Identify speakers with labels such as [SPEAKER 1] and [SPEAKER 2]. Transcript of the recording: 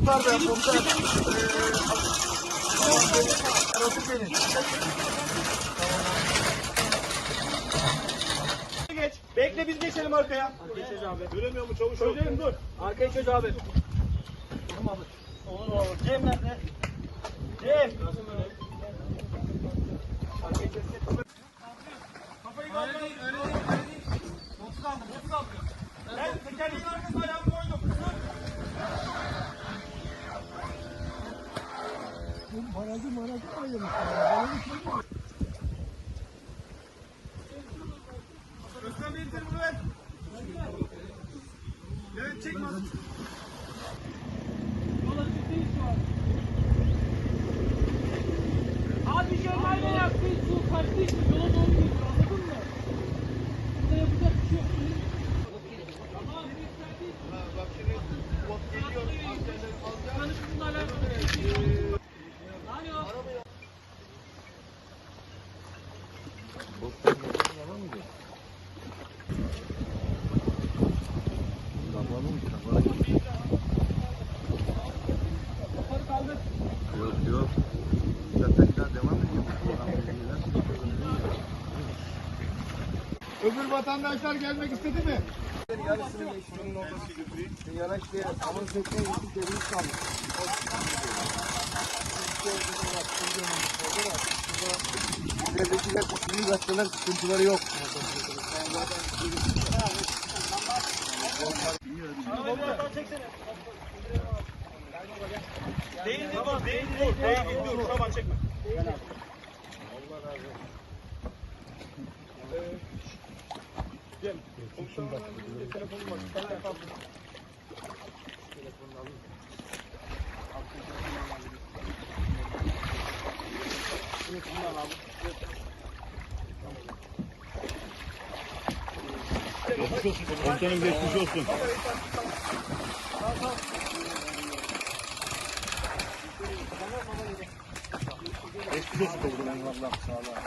[SPEAKER 1] Muhtar da muhtar. Ee, Nasıl benim?
[SPEAKER 2] Geç. Bekle biz geçelim arkaya. Geçeceğiz abi. Göremiyor mu çavuş? Çözelim dur. Arkaya çöz abi. Tamam abi. Olur olur. Cem nerede? Cem. Arkaya çöz. Kafayı kaldır. Öyle değil, öyle değil, öyle değil. Botu kaldır, botu kaldır. Ben tekerleğin arkasına
[SPEAKER 1] Marajı ayırmışlar.
[SPEAKER 2] Özkan Bey'in telefonu ver. Evet çekme.
[SPEAKER 3] Abi şöyle yaptı, su kaçtı işte, Yok yok.
[SPEAKER 1] Zaten devam ediyor. Öbür vatandaşlar gelmek istedi mi? Yarısını geçtiğinin ortası götüreyim. Yanaş diye ama sökme yeşil deriz İleridekiler kusurlu gazeteler sıkıntıları yok.
[SPEAKER 2] Değil de dur, değil dur, değil dur. Şuradan çekme. Cem, komiserin telefonu var. Sen de
[SPEAKER 4] Geçmiş olsun. Komutanım geçmiş olsun. Geçmiş olsun komutanım. Allah sağ olun.